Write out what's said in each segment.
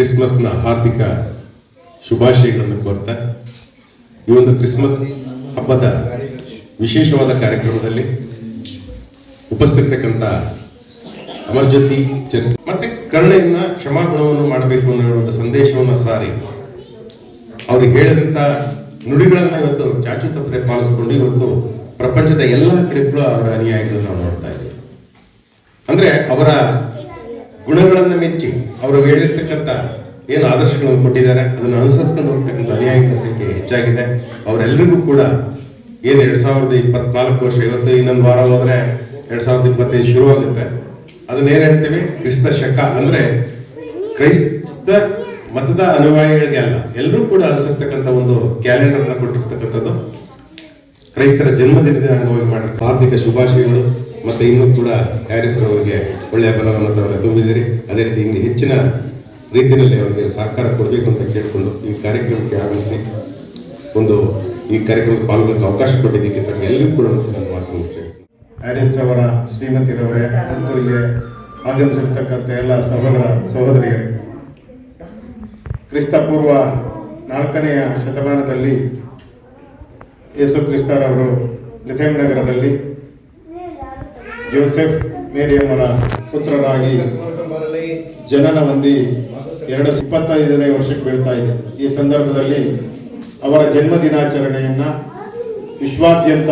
ಕ್ರಿಸ್ಮಸ್ನ ಹಾರ್ದಿಕ ಶುಭಾಶಯಗಳನ್ನು ಕೋರ್ತಾ, ಈ ಒಂದು ಕ್ರಿಸ್ಮಸ್ ಹಬ್ಬದ ವಿಶೇಷವಾದ ಕಾರ್ಯಕ್ರಮದಲ್ಲಿ ಉಪಸ್ಥಿತಕ್ಕಂಥ ಅಮರ್ಜ್ಯೋತಿ ಚರ್ಚ್ ಮತ್ತೆ ಕರುಣೆಯನ್ನ ಕ್ಷಮಾಗುಣವನ್ನು ಮಾಡಬೇಕು ಅನ್ನೋ ಸಂದೇಶವನ್ನು ಸಾರಿ ಅವರು ಹೇಳಿದಂತ ನುಡಿಗಳನ್ನ ಇವತ್ತು ಚಾಚು ತಪ್ಪದೆ ಪಾಲಿಸಿಕೊಂಡು ಇವತ್ತು ಪ್ರಪಂಚದ ಎಲ್ಲ ಕಡೆಗಳು ಅವರ ಅನುಯಾಯಿಗಳನ್ನು ನಾವು ನೋಡ್ತಾ ಇದ್ದೀವಿ. ಅಂದ್ರೆ ಅವರ ಗುಣಗಳನ್ನು ಮೆಚ್ಚಿ ಅವರು ಹೇಳಿರ್ತಕ್ಕಂಥ ಏನು ಆದರ್ಶಗಳನ್ನು ಕೊಟ್ಟಿದ್ದಾರೆ, ಅದನ್ನು ಅನುಸರಿಸ್ಕೊಂಡು ಹೋಗ್ತಕ್ಕಂಥ ಅನುಯಾಯಿಗಳ ಸಂಖ್ಯೆ ಹೆಚ್ಚಾಗಿದೆ. ಅವರೆಲ್ಲರಿಗೂ ಕೂಡ ಏನು ಎರಡು ಸಾವಿರದ ಇಪ್ಪತ್ನಾಲ್ಕು ವರ್ಷ, ಇವತ್ತು ಇನ್ನೊಂದು ವಾರ ಹೋದರೆ ಎರಡು ಸಾವಿರದ ಇಪ್ಪತ್ತೈದು ಶುರುವಾಗುತ್ತೆ. ಅದನ್ನೇನು ಹೇಳ್ತೀವಿ? ಕ್ರಿಸ್ತ ಶಕ ಅಂದರೆ ಕ್ರೈಸ್ತ ಮತದ ಅನುಯಾಯಿಗಳಿಗೆ ಅಲ್ಲ ಎಲ್ಲರೂ ಕೂಡ ಅನಿಸಿರ್ತಕ್ಕಂಥ ಒಂದು ಕ್ಯಾಲೆಂಡರ್ನ ಕೊಟ್ಟಿರ್ತಕ್ಕಂಥದ್ದು. ಕ್ರೈಸ್ತರ ಜನ್ಮದಿನದ ಅಂಗವಾಗಿ ಮಾಡಿ ಆರ್ಥಿಕ ಶುಭಾಶಯಗಳು. ಮತ್ತೆ ಇನ್ನೂ ಕೂಡ ಹ್ಯಾರಿಸ್ ಅವರಿಗೆ ಒಳ್ಳೆಯ ಬಲವನ್ನು ತಾವು ತುಂಬಿದಿರಿ ಅದೇ ರೀತಿ ಇಲ್ಲಿ ಹೆಚ್ಚಿನ ರೀತಿಯಲ್ಲಿ ಅವರಿಗೆ ಸಹಕಾರ ಕೊಡಬೇಕು ಅಂತ ಕೇಳಿಕೊಂಡು ಈ ಕಾರ್ಯಕ್ರಮಕ್ಕೆ ಆಗಮಿಸಿ ಒಂದು ಈ ಕಾರ್ಯಕ್ರಮಕ್ಕೆ ಪಾಲ್ಗೊಳ್ಳಕ್ಕೆ ಅವಕಾಶ ಕೊಟ್ಟಿದ್ದಕ್ಕೆ ತಮಗೆ ಎಲ್ಲರಿಗೂ ಕೂಡ ಮನಸ್ಸಿನ ಮಾತು ಮುಗಿಸ್ತೇನೆ ಹ್ಯಾರಿಸ್ ಅವರ ಶ್ರೀಮತಿರವರೇ ಮತ್ತು ಆಗಮಿಸಿರ್ತಕ್ಕಂಥ ಎಲ್ಲ ಸಹೋದರ ಸಹೋದರಿಯರು ಕ್ರಿಸ್ತ ಪೂರ್ವ ನಾಲ್ಕನೆಯ ಶತಮಾನದಲ್ಲಿ ಯೇಸು ಕ್ರಿಸ್ತರವರು ಲಿಥೆಮ್ ನಗರದಲ್ಲಿ ಜೋಸೆಫ್ ಮೇರಿಯಮ್ಮನ ಪುತ್ರರಾಗಿ ಜನನ ಹೊಂದಿ ಎರಡು ಇಪ್ಪತ್ತೈದನೇ ವರ್ಷಕ್ಕೆ ಬೀಳ್ತಾ ಇದೆ. ಈ ಸಂದರ್ಭದಲ್ಲಿ ಅವರ ಜನ್ಮ ದಿನಾಚರಣೆಯನ್ನು ವಿಶ್ವಾದ್ಯಂತ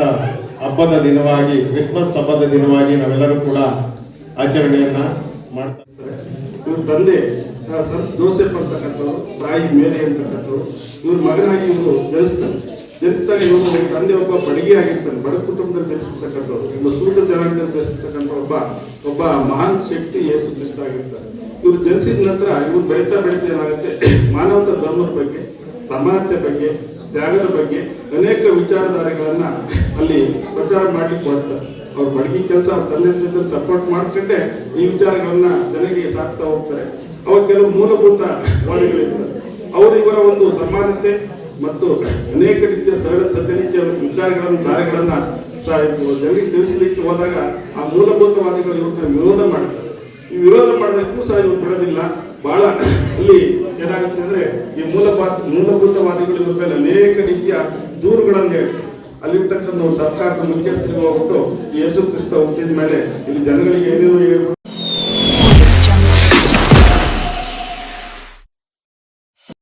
ಹಬ್ಬದ ದಿನವಾಗಿ, ಕ್ರಿಸ್ಮಸ್ ಹಬ್ಬದ ದಿನವಾಗಿ ನಾವೆಲ್ಲರೂ ಕೂಡ ಆಚರಣೆಯನ್ನ ಮಾಡ್ತಾ ಇವ್ರ ತಂದೆ ಜೋಸೆಫ್ ಅಂತಕ್ಕಂಥವ್ರು, ತಾಯಿ ಮೇಲೆ ಅಂತಕ್ಕಂಥವ್ರು, ಇವ್ರ ಮಗನಾಗಿ ಇವರು ಜನಿಸ್ತಾರೆ. ಜನಿಸಿದಾಗ ಇವನು ತಂದೆ ಒಬ್ಬ ಬಡಗಿ ಆಗಿರ್ತಾನೆ. ಬಡ ಕುಟುಂಬದಲ್ಲಿ ಜನಿಸಿರ್ತಕ್ಕಂಥವ್ರು ಇವರು ಸೂತ ಜನಾಂಗದಲ್ಲಿ ಜನಿಸಿರ್ತಕ್ಕಂಥ ಒಬ್ಬ ಒಬ್ಬ ಮಹಾನ್ ಶಕ್ತಿ ಯೇಸು ಕ್ರಿಸ್ತ ಆಗಿರ್ತಾರೆ ಇವರು ಜನಿಸಿದ ನಂತರ ಇವ್ರು ಬೆಳೀತಾ ಬೆಳೀತಾ ಏನಾಗುತ್ತೆ? ಮಾನವತ ಧರ್ಮದ ಬಗ್ಗೆ, ಸಮಾನತೆ ಬಗ್ಗೆ, ತ್ಯಾಗದ ಬಗ್ಗೆ ಅನೇಕ ವಿಚಾರಧಾರೆಗಳನ್ನ ಅಲ್ಲಿ ಪ್ರಚಾರ ಮಾಡ್ಲಿಕ್ಕೆ ಬರ್ತಾರೆ. ಅವ್ರ ಬಡಗಿ ಕೆಲಸ, ಅವ್ರ ತಂದೆ ಜೊತೆ ಸಪೋರ್ಟ್ ಮಾಡ್ಕೊಂಡೆ ಈ ವಿಚಾರಗಳನ್ನ ಜನರಿಗೆ ಸಾಕ್ತಾ ಹೋಗ್ತಾರೆ. ಅವ್ರ ಕೆಲವು ಮೂಲಭೂತ ವಾದಿಗಳಿರ್ತಾರೆ ಅವರು ಇವರ ಒಂದು ಸಮಾನತೆ ಮತ್ತು ಅನೇಕ ರೀತಿಯ ಸರಳ ಸತ್ಯನಿತ್ಯ ವಿಚಾರಗಳನ್ನು, ದಾರಿಗಳನ್ನ ಸ- ಜನರಿಗೆ ತಿಳಿಸಲಿಕ್ಕೆ ಹೋದಾಗ ಆ ಮೂಲಭೂತವಾದಿಗಳು ಇವ್ರನ್ನ ವಿರೋಧ ಮಾಡ್ತಾರೆ. ಈ ವಿರೋಧ ಮಾಡೋದಕ್ಕೂ ಸಹ ಇವ್ರು ಬಿಡೋದಿಲ್ಲ. ಬಹಳ ಅಲ್ಲಿ ಏನಾಗುತ್ತೆ ಅಂದ್ರೆ ಈ ಮೂಲಭೂತ, ಮೂಲಭೂತವಾದಿಗಳು ಇವ್ರ ಮೇಲೆ ಅನೇಕ ರೀತಿಯ ದೂರುಗಳನ್ನು ಅಲ್ಲಿರ್ತಕ್ಕಂಥ ಸರ್ಕಾರದ ಮುಖ್ಯಸ್ಥರಿಗೆ ಹೋಗ್ಬಿಟ್ಟು ಯೇಸು ಕ್ರಿಸ್ತ ಹುಟ್ಟಿದ ಮೇಲೆ ಇಲ್ಲಿ ಜನಗಳಿಗೆ ಏನೇನು ಹೇಳ್ಬೇಕು